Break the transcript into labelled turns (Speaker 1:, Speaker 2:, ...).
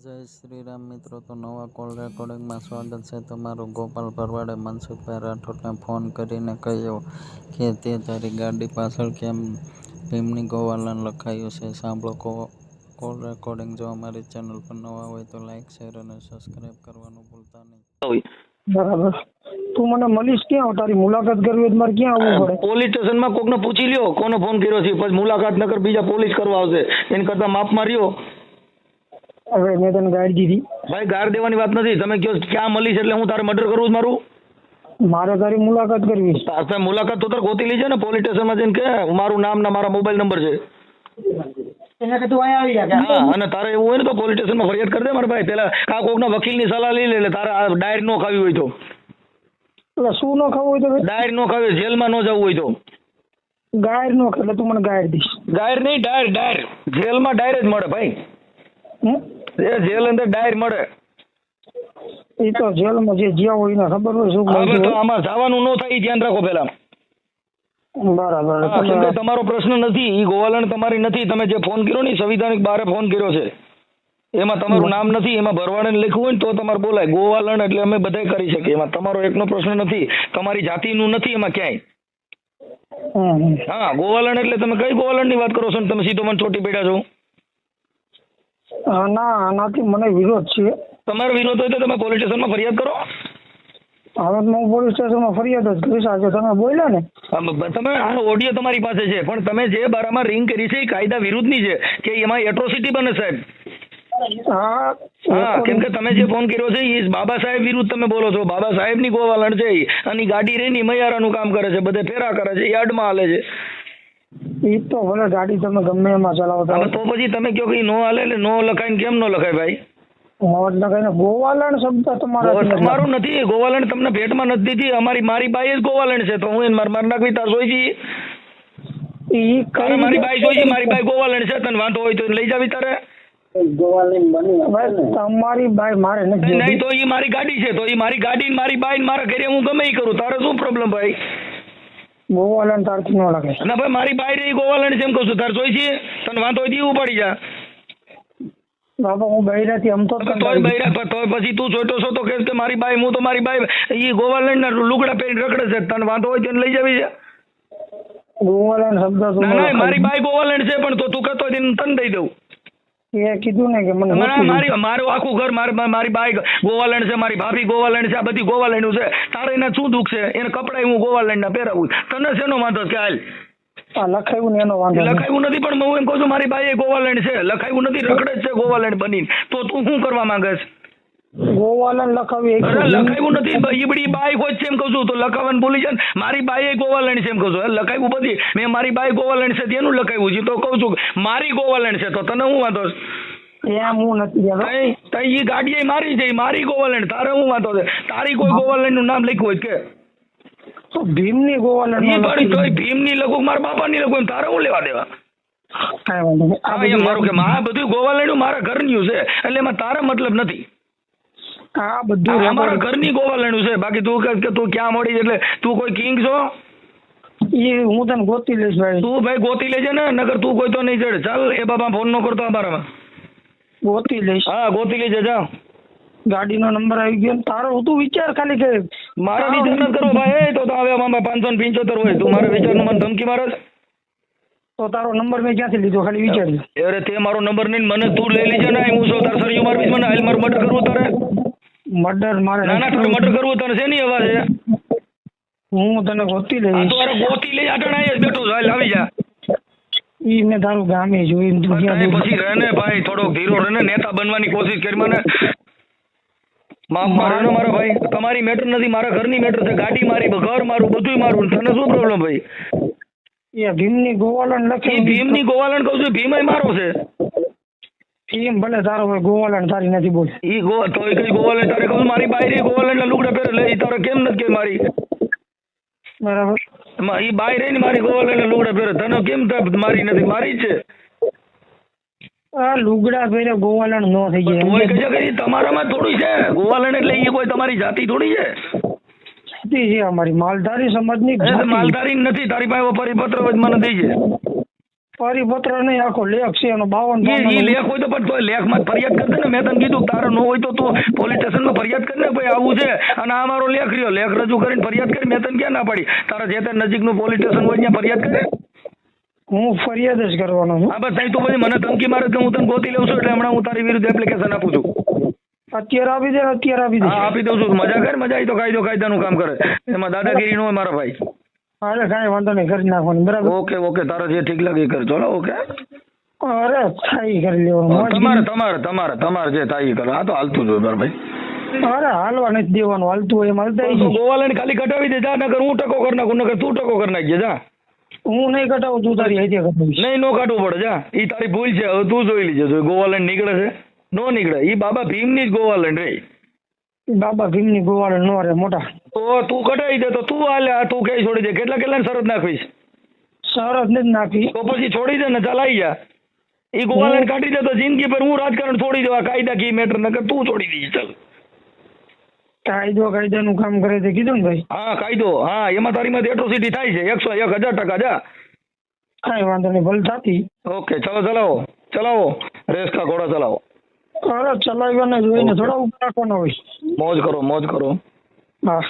Speaker 1: જય શ્રી રામ મિત્રો તો નવા કોલ રેકોર્ડિંગમાં સ્વાગત છે તમારું ગોપાલ ભરવાડે મનસુખભાઈ રાઠોડને ફોન કરીને કહ્યો કે તે તારી ગાડી પાછળ કેમ ભીમની ગોવાલન લખાયું છે. સાંભળો કો કોલ રેકોર્ડિંગ જો અમારી ચેનલ પર નવા હોય તો લાઈક શેર અને સબસ્ક્રાઈબ કરવાનું ભૂલતા નહીં.
Speaker 2: બરાબર. તું મને મળીશ ક્યાં? તારી મુલાકાત કરવી હોય મારે ક્યાં આવવું પડે?
Speaker 3: પોલીસ સ્ટેશનમાં કોકને પૂછી લ્યો કોને ફોન કર્યો છે. પછી મુલાકાત નગર બીજા પોલીસ કરવા આવશે. એની કરતા માપમાં રહ્યો.
Speaker 2: હવે મેં તને ગાડી દીધી.
Speaker 3: ભાઈ ગાર દેવાની વાત નથી. તમે કયો ક્યાં મળી છે એટલે હું તારે મર્ડર કરવું મારું?
Speaker 2: મારે તારી મુલાકાત કરવી છે.
Speaker 3: મુલાકાત તો તારે ગોતી લીજે ને પોલીસ સ્ટેશનમાં જઈને કે મારું નામ ને મારા મોબાઈલ નંબર છે. અને તારે એવું હોય ને તો પોલીસ સ્ટેશનમાં ફરિયાદ કરી દે મારા ભાઈ. પેલા કા કોકના વકીલની સલાહ લઈ લે એટલે તારે આ ડાયર નો ખાવી હોય તો.
Speaker 2: એટલે શું નો ખાવું હોય તો?
Speaker 3: ડાયર નો ખાવી જેલમાં નો જવું હોય તો.
Speaker 2: ગાયર નો એટલે તું મને ગાયર દઈશ.
Speaker 3: ગાયર નહીં ડાયર ડાયર. જેલમાં ડાયર જ મળે ભાઈ.
Speaker 2: હમ?
Speaker 3: એ જેલ અંદર ડાયર મળે.
Speaker 2: એ તો જેલમાં જે જ્યાં હોય એને ખબર હોય શું
Speaker 3: હવે તો આમાં જવાનું ન થાય એ ધ્યાન રાખો પેલા
Speaker 2: બરાબર.
Speaker 3: તમારો પ્રશ્ન નથી એ ગોવાલણ તમારી નથી તમે જે ફોન કર્યો ને સંવિધાનિક બારે ફોન કર્યો છે. એમાં તમારું નામ નથી એમાં ભરવાડે લખ્યું હોય ને તો તમારે બોલાય. ગોવાલણ એટલે અમે બધાય કરી શકીએ એમાં તમારો એકનો પ્રશ્ન નથી તમારી જાતિનું નથી એમાં ક્યાંય. હા ગોવાલણ એટલે તમે કઈ ગોવાલણની વાત કરો છો ને? તમે સીધો મને ચોટી પડ્યા છો.
Speaker 2: ના આનાથી મને વિરોધ છે.
Speaker 3: તમારો વિરોધ હોય તો તમે પોલીસ સ્ટેશનમાં ફરિયાદ કરો.
Speaker 2: હવે હું પોલીસ સ્ટેશનમાં ફરિયાદ જ કરીશ. આજે તમે બોલ્યા ને.
Speaker 3: તમે આ ઓડિયો તમારી પાસે છે. પણ તમે જે બારામાં રિંગ કરી છે એ કાયદા વિરુદ્ધની છે કે એમાં એટ્રોસિટી બને સાહેબ?
Speaker 2: હા
Speaker 3: હા કેમ કે તમે જે ફોન કર્યો છે એ બાબા સાહેબ વિરુદ્ધ તમે બોલો છો. બાબા સાહેબની ગોવાલણ છે. અને ગાડી રહીને મૈયારાનું કામ કરે છે બધે ફેરા કરે છે યાર્ડમાં હાલે છે.
Speaker 2: એ તો ભલે ગાડી તમે ગમે એમાં ચલાવતા
Speaker 3: તો પછી તમે કહો કે નો હાલે એટલે નો લખાય ને કેમ નો લખાય ભાઈ?
Speaker 2: ગોવાલણ શબ્દ તમારા
Speaker 3: તમારું નથી ગોવાલણ તમને ભેટમાં નથી દીધી અમારી મારી બાઈ જ ગોવાલણ છે તો હું એને માર માર નાખવી તાર જોઈ છી
Speaker 2: ઈ
Speaker 3: તારે
Speaker 2: કઈ
Speaker 3: મારી બાઈ જોઈ છે મારી બાઈ ગોવાલણ છે તને વાંધો હોય તો લઈ જાવી તારે.
Speaker 2: તમારી બાઈ મારે નથી
Speaker 3: નહીં તો એ મારી ગાડી છે તો એ મારી ગાડી મારી બાઈ મારા ઘરે હું ગમે કરું તારે શું પ્રોબ્લેમ ભાઈ?
Speaker 2: ગોવાલણ તારથી ન લાગે.
Speaker 3: ના ભાઈ મારી બાઈ રહી ગોવાલણ છે એમ કહું છું. તાર જોઈ છે? તને વાંધો હોય ઈ ઉપાડી જા.
Speaker 2: બાબા હું બૈરાથી આમ તો
Speaker 3: તોય બૈરા તોય પછી તું જોઈતો છો તો કે મારી બાઈ હું તો મારી બાઈ ઈ ગોવાલણ ના લુગડા પહેરી રખડે છે. તને વાંધો હોય તો લઈ જાવી છે.
Speaker 2: ગોવાલણ શબ્દ
Speaker 3: ના ના મારી બાઈ ગોવાલણ છે પણ તો તું કહેતો તને દઈ દઉં.
Speaker 2: એ કીધું ને કે મને
Speaker 3: મારી મારું આખું ઘર મારી મારી બાઈ ગોવાલણ છે મારી ભાભી ગોવાલણ છે આ બધી ગોવાલણનું છે. તારે એના શું દુઃખ છે? એને કપડાય હું ગોવાલણના પહેરાવું તને શેનો વાંધો છે? કે હાલ
Speaker 2: લખાયું એનો વાંધો
Speaker 3: લખાયું નથી પણ હું એમ કહું છું મારી બાઈ ગોવાલણ છે. લખાયું નથી રખડે છે ગોવાલણ બની તો તું શું કરવા માંગે છે?
Speaker 2: ગોવાલણ લખાવી એક
Speaker 3: અરે લખાયું નથી. ઈબડી બાઈ હોય છે એમ કહું છું. તો લખાવન ભૂલી જાય મારી બાઈ ગોવાલણ છે એમ કહું છું. લખાવ્યું લખાયું બધી. મેં મારી બાઈ ગોવાલણ છે તેનું લખાયું છે. તો કહું છું મારી ગોવાલણ છે. તો તને હું વાંધો
Speaker 2: એમ હું નથી
Speaker 3: મારી છે. મારી ગોવાલણ તારે શું વાંધો છે? તારી કોઈ ગોવાલણનું નામ લખ્યું હોય કે?
Speaker 2: તો ભીમની ગોવાલણ
Speaker 3: પડી તોય ભીમની લખું મારા બાપાની લખું તારે હું લેવા દેવા?
Speaker 2: કાંઈ વાંધો નહીં. આ બધું
Speaker 3: મારું કે આ બધું ગોવાલણનું મારા ઘરનું છે. એટલે એમાં તારા મતલબ નથી.
Speaker 2: આ બધું
Speaker 3: અમારા ઘરની ગોવાલણું છે. બાકી તું કહે કે તું ક્યાં મળી એટલે તું કોઈ કિંગ છો?
Speaker 2: એ હું તને ગોતી લઈશ ભાઈ.
Speaker 3: તું ભાઈ ગોતી લેજે ને નગર તું કોઈ તો નહીં ચડે. ચાલ એ બાબા ફોન નો કરતો અમારામાં.
Speaker 2: ગોતી લઈશ.
Speaker 3: હા ગોતી લેજે જા
Speaker 2: ગાડીનો નંબર આવી ગયો તારો. તું વિચાર ખાલી કે
Speaker 3: મારે વિચાર ન કરો ભાઈ. તો તો હવે આમાં પાંચસો ને પંચોતેર હોય. તું મારા વિચારનું મને ધમકી મારે
Speaker 2: તો તારો નંબર મેં ક્યાંથી લીધો? ખાલી વિચાર
Speaker 3: અરે તે મારો નંબર નહીં મને તું લઈ લેજે ને. હું છું. તારે સરિયું મારવી છે મને. હાલ માર મર્ડર કરવું તારે.
Speaker 2: મર્ડર મારે
Speaker 3: ના ના મર્ડર કરવું તારે શેની અવાજ છે?
Speaker 2: હું તને ગોતી લઈ
Speaker 3: તો અરે ગોતી લઈ આટણ આયા જ બેઠો હાલ આવી જા.
Speaker 2: ઈ મેં તારું ગામે જોઈ તું ક્યાં
Speaker 3: પછી રહે ને ભાઈ થોડોક ધીરો રહે ને નેતા બનવાની કોશિશ કરી મને. માફ મારો ને મારા ભાઈ તમારી મેટર નથી મારા ઘરની મેટર છે ગાડી મારી ઘર મારું બધુંય મારું તને શું પ્રોબ્લેમ ભાઈ?
Speaker 2: એ ભીમની ગોવાલણ લખે
Speaker 3: ભીમની ગોવાલણ કહું છું ભીમય મારો છે.
Speaker 2: એમ ભલે તારો હોય ગોવાલણ તારી નથી બોલ.
Speaker 3: ઈ ગો તો એ કઈ ગોવાલણ તારે કહું મારી બાયરી ગોવાલણ લુગડા પહેરે લે ઈ તારે કેમ નથી કે મારી?
Speaker 2: બરાબર.
Speaker 3: ઈ બાયરી ની મારી ગોવાલણ લુગડા પહેરે. તને કેમ મારી નથી? મારી છે.
Speaker 2: આ લુગડા પહેરે ગોવાલણ નો થઈ જાય.
Speaker 3: કહે કે તમારામાં થોડી છે. ગોવાલણ એટલે ઈ કોઈ તમારી જાતિ થોડી છે?
Speaker 2: જાતિ છે અમારી. માલધારી સમાજની
Speaker 3: માલધારી નથી. તારી પાસે પરિપત્ર મને દઈ છે
Speaker 2: પરિપત્ર નહીં આખો લેખ છે એનો બાવન
Speaker 3: ઈ લેખ હોય તો પણ તો લેખમાં ફરિયાદ કરી ને. મેં તને કીધું તારો ન હોય તો તું પોલીસ સ્ટેશનમાં ફરિયાદ કરી ને ભાઈ આવું છે. અને આ મારો લેખ રહ્યો. લેખ રજૂ કરીને ફરિયાદ કરી મેં તને ક્યાં ના પાડી? તારા જે તે નજીકનું પોલીસ સ્ટેશન હોય ત્યાં ફરિયાદ કરે
Speaker 2: હું ફરિયાદ જ કરવાનો છું.
Speaker 3: હા બસ નહીં તું પછી મને ધમકી મારે તો હું તને ગોતી લઉં છું એટલે હમણાં હું તારી વિરુદ્ધ એપ્લિકેશન આપું છું.
Speaker 2: અત્યારે આપી દે અત્યારે આપી દે.
Speaker 3: આપી દઉં છું. મજા કર મજા. આવી તો કાયદો કાયદાનું કામ કરે. એમાં દાદાગીરી નો હોય મારા ભાઈ.
Speaker 2: અરે કાંઈ વાંધો નહીં કરી નાખવાનું બરાબર?
Speaker 3: ઓકે ઓકે તારો જે ઠીક લાગે એ કર ચલો ઓકે?
Speaker 2: અરે થાય કરી લેવાનું
Speaker 3: તમારે તમારે તમારે તમારે જે થાય એ કરો. આ તો હાલતું જ હોય બરાબર
Speaker 2: અરે હાલવા નથી દેવાનું હાલતું હોય એમ હાલતા
Speaker 3: તો
Speaker 2: આવીશું.
Speaker 3: ગોવાલાને ખાલી કટાવી દે જા નકર હું ટકો કરી નાખું નકર તું ટકો કરી નાખજે જા.
Speaker 2: હું નહીં કટાવું તું તારી હાથે કટાવીશ
Speaker 3: નહીં નો કાઢવું પડે જા. ઈ તારી ભૂલ છે હવે તું જોઈ લીજે ગોવા ગોવાલન નીકળે છે નો નીકળે. ઈ બાબા ભીમની જ ગોવાલન રે.
Speaker 2: બાબા ભીમની ગોવાળે નો રે મોટા.
Speaker 3: તો તું કઢાઈ દે તો તું હાલે આ તું કઈ છોડી દે? કેટલા કેટલા શરત નાખવીશ?
Speaker 2: સરસ જ નાખી.
Speaker 3: તો પછી છોડી દે ને ચાલ જા. એ ગોવાલન કાઢી દે તો જિંદગી પર હું રાજકારણ છોડી દેવા કાયદા કી મેટર નકર તું છોડી દઈશ ચાલ.
Speaker 2: કાયદો કાયદાનું કામ કરે છે કીધું ને ભાઈ?
Speaker 3: હા કાયદો હા એમાં તારી માં એટ્રોસિટી થાય છે એકસો એક હજાર ટકા જા.
Speaker 2: કઈ વાંધો નહીં ભલે થતી.
Speaker 3: ઓકે ચલો ચલાવો ચલાવો રેસ કા ઘોડા ચલાવો.
Speaker 2: અરે હોય ને થોડા ઉપર રાખવાનો હોય.
Speaker 3: મોજ કરો મોજ કરો.
Speaker 2: હા.